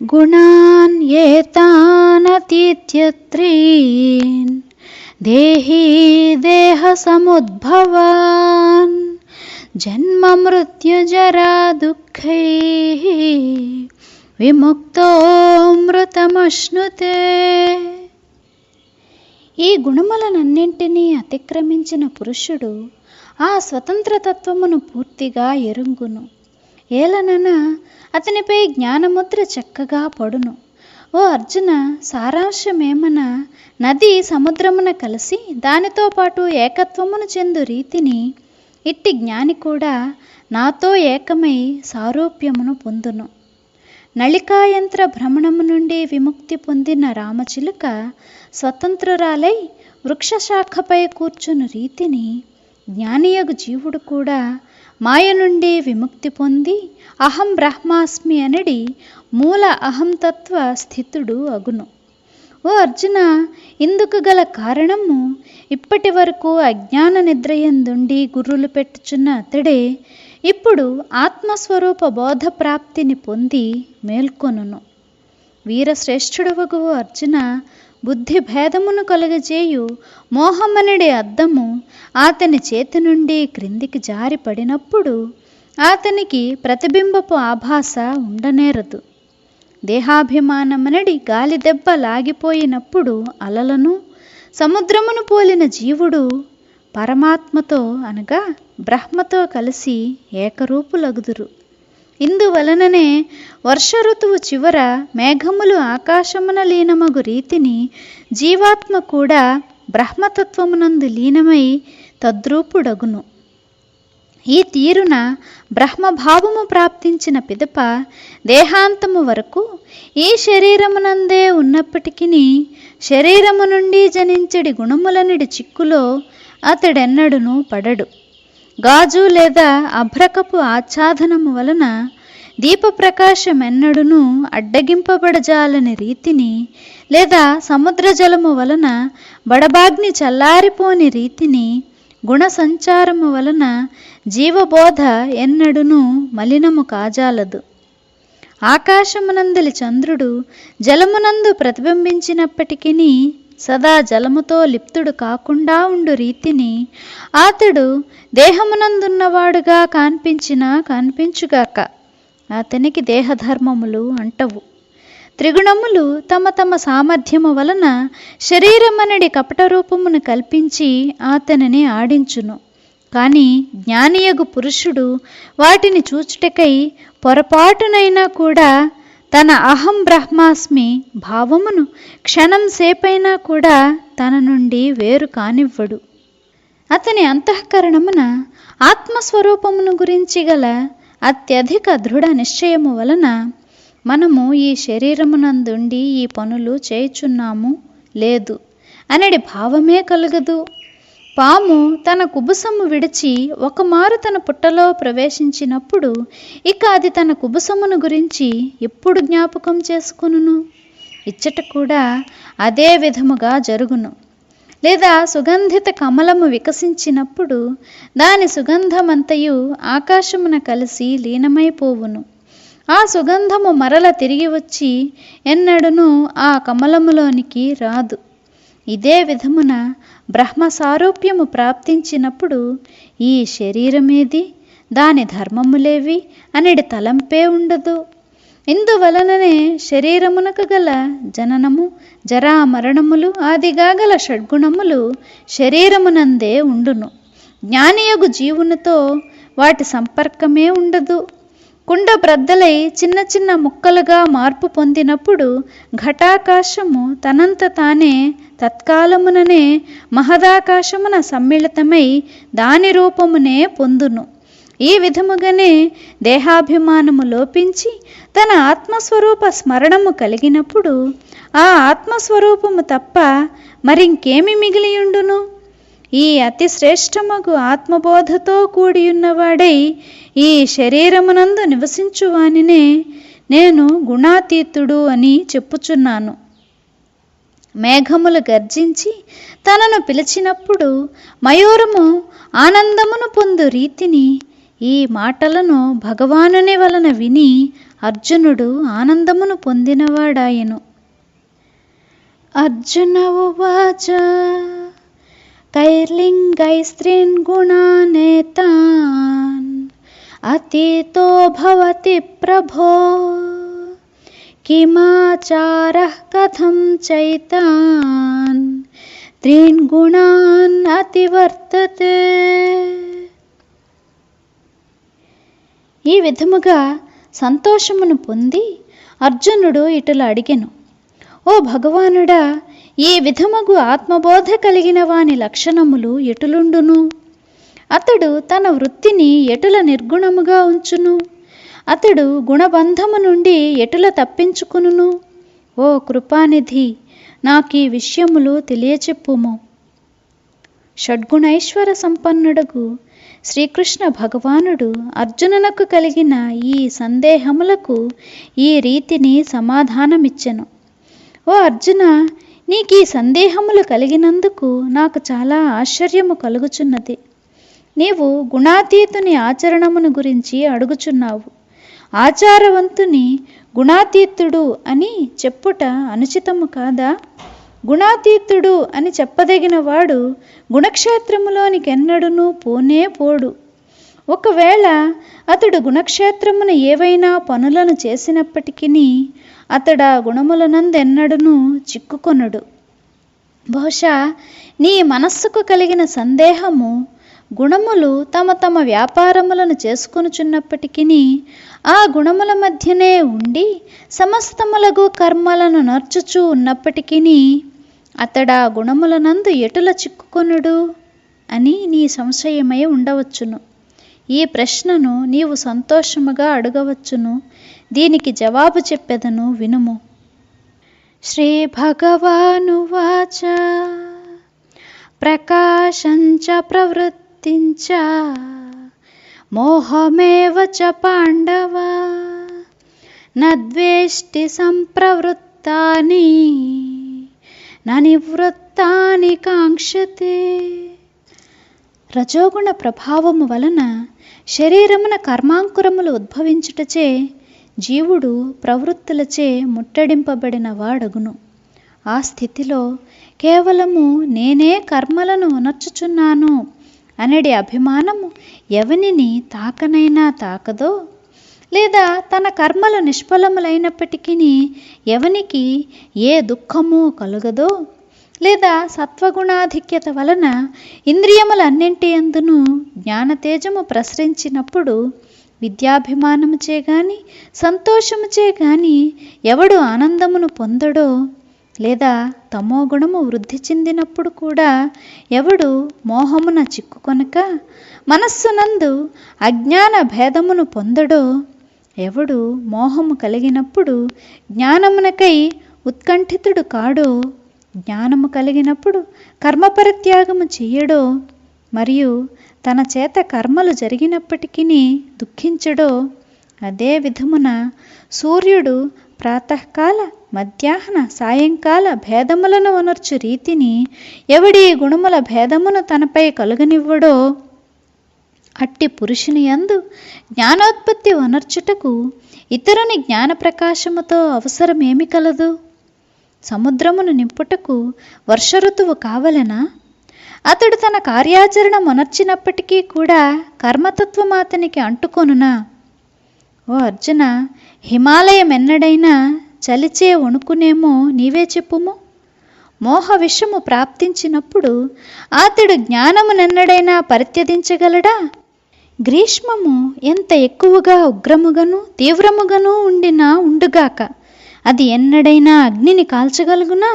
గుణాన్ ఏతానతీత్యత్రీన్ దేహీ దేహ సముద్భవాన్ జన్మ మృత్యుజరా దుఃఖై విముక్తో ఈ గుణములనన్నింటినీ అతిక్రమించిన పురుషుడు ఆ స్వతంత్రతత్వమును పూర్తిగా ఎరుంగును. ఏలనన అతనిపై జ్ఞానముద్ర చక్కగా పడును. ఓ అర్జున సారాంశమేమన? నది సముద్రమున కలిసి దానితో పాటు ఏకత్వమును చెందు రీతిని ఇట్టి జ్ఞాని కూడా నాతో ఏకమై సారూప్యమును పొందును. నళికాయంత్ర భ్రమణము నుండి విముక్తి పొందిన రామచిలుక స్వతంత్రురాలై వృక్షశాఖపై కూర్చుని రీతిని జ్ఞానియగు జీవుడు కూడా మాయ నుండి విముక్తి పొంది అహం బ్రహ్మాస్మి అనడి మూల అహంతత్వ స్థితుడు అగును. ఓ అర్జున ఇందుకు గల కారణము ఇప్పటి వరకు అజ్ఞాన నిద్రయందుండి గుర్రులు పెట్టుచున్న అతడే ఇప్పుడు ఆత్మస్వరూప బోధ ప్రాప్తిని పొంది మేల్కొనును. వీరశ్రేష్ఠుడవగు అర్జున బుద్ధి భేదమును కలుగజేయు. మోహమనడి అద్దము అతని చేతి నుండి క్రిందికి జారి పడినప్పుడు అతనికి ప్రతిబింబపు ఆభాస ఉండనేరదు. దేహాభిమానమనడి గాలి దెబ్బ లాగిపోయినప్పుడు అలలను సముద్రమును పోలిన జీవుడు పరమాత్మతో అనగా బ్రహ్మతో కలిసి ఏకరూపులగుదురు. ఇందువలననే వర్ష ఋతువు చివర మేఘములు ఆకాశమున లీనమగు రీతిని జీవాత్మ కూడా బ్రహ్మతత్వమునందు లీనమై తద్రూపుడగును. ఈ తీరున బ్రహ్మభావము ప్రాప్తించిన పిదప దేహాంతము వరకు ఈ శరీరమునందే ఉన్నప్పటికీ శరీరము నుండి జనించడి గుణములనిడి చిక్కులో అతడెన్నడును పడడు. గాజు లేదా అభ్రకపు ఆచ్ఛాదనము వలన దీపప్రకాశం ఎన్నడును అడ్డగింపబడజాలని రీతిని లేదా సముద్ర జలము వలన బడబాగ్ని చల్లారిపోని రీతిని గుణ సంచారము వలన జీవబోధ ఎన్నడును మలినము కాజాలదు. ఆకాశమునందలి చంద్రుడు జలమునందు ప్రతిబింబించినప్పటికీ సదా జలముతో లిప్తుడు కాకుండా ఉండు రీతిని. అతడు దేహమునందున్నవాడుగా కనిపించినా కనిపించుగాక అతనికి దేహధర్మములు అంటవు. త్రిగుణములు తమ తమ సామర్థ్యము వలన శరీరమనడి కపట రూపమును కల్పించి అతనిని ఆడించును. కానీ జ్ఞానియగు పురుషుడు వాటిని చూచుటకై పొరపాటునైనా కూడా తన అహం బ్రహ్మాస్మి భావమును క్షణం సేపైనా కూడా తన నుండి వేరు కానివ్వడు. అతని అంతఃకరణమున ఆత్మస్వరూపమును గురించి గల అత్యధిక దృఢ నిశ్చయము వలన మనము ఈ శరీరమునందుండి ఈ పనులు చేయుచున్నాము? లేదు. అనడి భావమే కలగదు. పాము తన కుబుసము విడిచి ఒకమారు తన పుట్టలో ప్రవేశించినప్పుడు ఇక అది తన కుబుసమును గురించి ఎప్పుడు జ్ఞాపకం చేసుకును ఇచ్చట కూడా అదే విధముగా జరుగును. లేదా సుగంధిత కమలము వికసించినప్పుడు దాని సుగంధమంతయు ఆకాశమున కలిసి లీనమైపోవును. ఆ సుగంధము మరల తిరిగి వచ్చి ఎన్నడును ఆ కమలములోనికి రాదు. ఇదే విధమున బ్రహ్మ సారూప్యము ప్రాప్తించినప్పుడు ఈ శరీరమేది? దాని ధర్మములేవి? అనేది తలంపే ఉండదు. ఇందువలననే శరీరమునకు గల జననము జరా మరణములు ఆదిగా గల షడ్గుణములు శరీరమునందే ఉండును. జ్ఞానియగు జీవునితో వాటి సంపర్కమే ఉండదు. కుండ బ్రద్దలై చిన్న చిన్న ముక్కలుగా మార్పు పొందినప్పుడు ఘటాకాశము తనంత తానే తత్కాలముననే మహదాకాశమున సమ్మిళితమై దాని రూపమునే పొందును. ఈ విధముగానే దేహాభిమానము లోపించి తన ఆత్మస్వరూప స్మరణము కలిగినప్పుడు ఆ ఆత్మస్వరూపము తప్ప మరింకేమి మిగిలియుండును? ఈ అతి శ్రేష్టమగు ఆత్మబోధతో కూడియున్నవాడై ఈ శరీరమునందు నివసించువానినే నేను గుణాతీతుడు అని చెప్పుచున్నాను. మేఘములు గర్జించి తనను పిలిచినప్పుడు మయూరము ఆనందమును పొందు రీతిని ఈ మాటలను భగవానుని వలన విని అర్జునుడు ఆనందమును పొందినవాడాయను. అర్జున ఉవాచ కైర్లింగైస్త్రీన్ గుణానేతాన్ అతీతో భవతి ప్రభో కిమాచారः కథం చైతాన్ త్రీన్ గుణాన్ అతివర్తతే ఈ విధముగా సంతోషమును పొంది అర్జునుడు ఇటుల అడిగెను ఓ భగవానుడా ఈ విధముగు ఆత్మబోధ కలిగిన వాని లక్షణములు ఎటులుండును? అతడు తన వృత్తిని ఎటుల నిర్గుణముగా ఉంచును? అతడు గుణబంధము నుండి ఎటుల తప్పించుకును ఓ కృపానిధి నాకీ విషయములు తెలియచెప్పుము. షడ్గుణైశ్వర సంపన్నుడకు శ్రీకృష్ణ భగవానుడు అర్జునునకు కలిగిన ఈ సందేహములకు ఈ రీతిని సమాధానమిచ్చెను. ఓ అర్జున నీకు ఈ సందేహములు కలిగినందుకు నాకు చాలా ఆశ్చర్యము కలుగుచున్నది. నీవు గుణాతీతుని ఆచరణమును గురించి అడుగుచున్నావు. ఆచారవంతుని గుణాతీతుడు అని చెప్పుట అనుచితము కాదా? గుణాతీతుడు అని చెప్పదగిన వాడు గుణక్షేత్రములోనికెన్నడును పోనే పోడు. ఒకవేళ అతడు గుణక్షేత్రమున ఏవైనా పనులను చేసినప్పటికీ అతడు ఆ గుణములనందెన్నడును చిక్కుకొనుడు. బహుశా నీ మనస్సుకు కలిగిన సందేహము గుణములు తమ తమ వ్యాపారములను చేసుకొనుచున్నప్పటికీ ఆ గుణముల మధ్యనే ఉండి సమస్తములగు కర్మలను నర్చుచూ ఉన్నప్పటికీ అతడా గుణములనందు ఎటుల చిక్కుకొనుడు అని నీ సంశయమై ఉండవచ్చును. ఈ ప్రశ్నను నీవు సంతోషముగా అడగవచ్చును. దీనికి జవాబు చెప్పెదను వినుము. శ్రీ భగవానువాచ ప్రకాశంచ వర్తించ మోహమేవ చ పాండవ. నద్వేష్టి సంప్రవృత్తాని. నివృత్తాని కాంక్షతే. రజోగుణ ప్రభావము వలన శరీరమున కర్మాంకురములు ఉద్భవించుటచే జీవుడు ప్రవృత్తులచే ముట్టడింపబడిన వాడగును. ఆ స్థితిలో కేవలము నేనే కర్మలను ఉనర్చుచున్నాను. అనడి అభిమానము ఎవనిని తాకనైనా తాకదో లేదా తన కర్మలు నిష్ఫలములైనప్పటికీ ఎవనికి ఏ దుఃఖము కలుగదో లేదా సత్వగుణాధిక్యత వలన ఇంద్రియములన్నింటి అందును జ్ఞానతేజము ప్రసరించినప్పుడు విద్యాభిమానముచే గాని సంతోషముచే గాని ఎవడు ఆనందమును పొందడో లేదా తమో గుణము వృద్ధి చెందినప్పుడు కూడా ఎవడు మోహమున చిక్కుకొనక మనస్సునందు అజ్ఞాన భేదమును పొందడో ఎవడు మోహము కలిగినప్పుడు జ్ఞానమునకై ఉత్కంఠితుడు కాడో జ్ఞానము కలిగినప్పుడు కర్మపరిత్యాగము చెయ్యడో మరియు తన చేత కర్మలు జరిగినప్పటికీ దుఃఖించడో అదే విధమున సూర్యుడు ప్రాతకాల మధ్యాహ్న సాయంకాల భేదములను వనర్చు రీతిని ఎవడి గుణముల భేదమును తనపై కలుగనివ్వడో అట్టి పురుషుని యందు జ్ఞానోత్పత్తి వనర్చుటకు ఇతరుని జ్ఞాన ప్రకాశముతో అవసరమేమి కలదు? సముద్రమును నింపుటకు వర్ష ఋతువు కావలనా? అతడు తన కార్యాచరణ మొనర్చినప్పటికీ కూడా కర్మతత్వం అతనికి అంటుకొనునా? ఓ అర్జున హిమాలయం ఎన్నడైనా చలిచే వణుకునేమో నీవే చెప్పుము. మోహ విషము ప్రాప్తించినప్పుడు అతడు జ్ఞానమునెన్నడైనా పరిత్యదించగలడా గ్రీష్మము ఎంత ఎక్కువగా ఉగ్రముగను తీవ్రముగను ఉండినా ఉండుగాక అది ఎన్నడైనా అగ్నిని కాల్చగలుగునా?